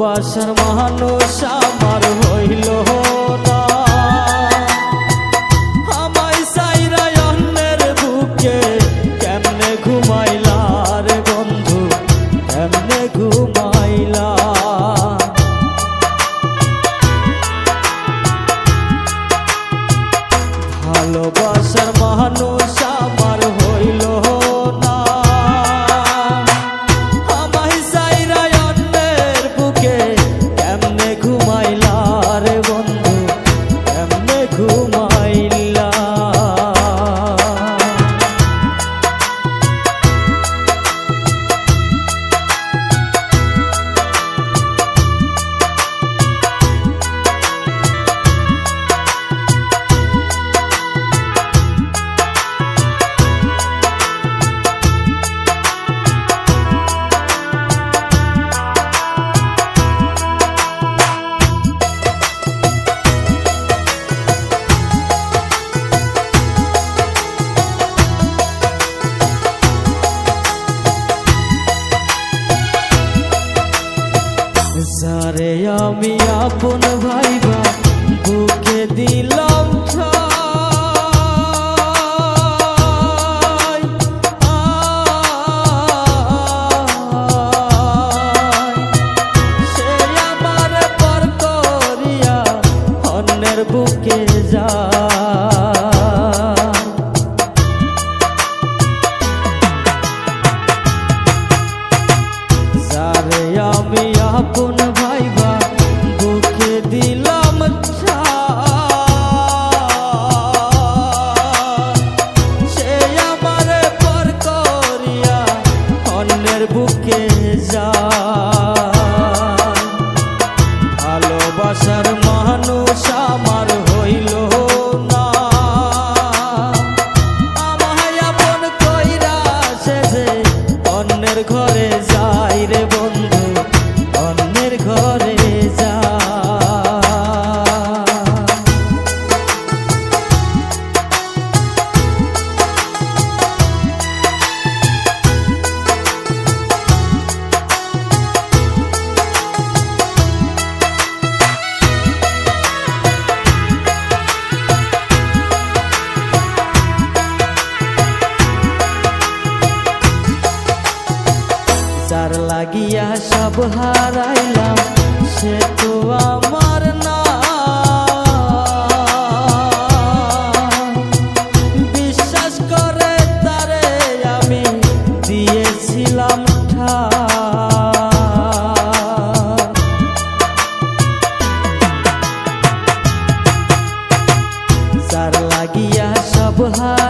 ভালোবাসার মানুষ আমার হইল না। ঘুমাইলা ঘুমাইলা? ভালোবাসার মানুষ যারে আমি আপন ভাইবা। ঘরে যাই রে সব হারাইলাম, সে তো আমার না বিশ্বাস করে তারে আমি দিয়েছিলাম ঠাই। যার লাগিয়া সব হারাইলাম